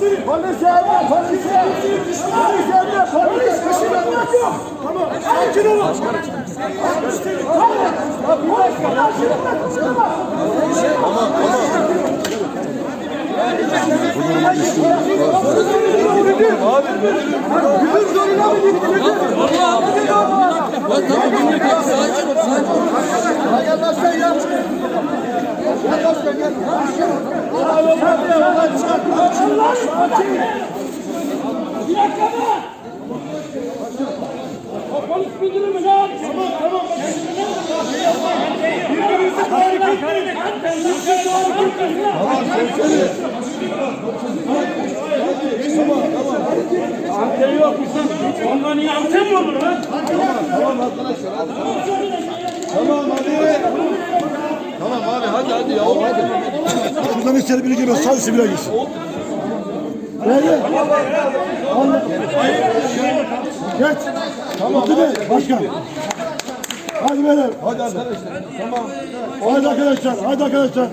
Polis yerde, polis yerde, polis yerde, polis kaşınak yok. Tamam, sakin olun. Tamam, bir dakika, tamam. Tamam, tamam. Müdür zoruna mı gitti müdür? Allah Allah. Ya tamam müdür sakin ol sakin ol. Gel başkan gel. Gel başkan gel. Gel başkan. Gel başkan. Bir dakika polis mü ne yaptı? Tamam tamam. Birbirinizi tahrik etmeyin. Birbirinizi tahrik etmeyin. Mi olur lan? Tamam abi hadi hadi ya hadi. Şuradan içeri biri girmez. Sadece bile girsin. Nerede? Geç. Tamam. Otur be başkan. Hadi beyler. Hadi arkadaşlar. Tamam. Hadi arkadaşlar. Hadi arkadaşlar.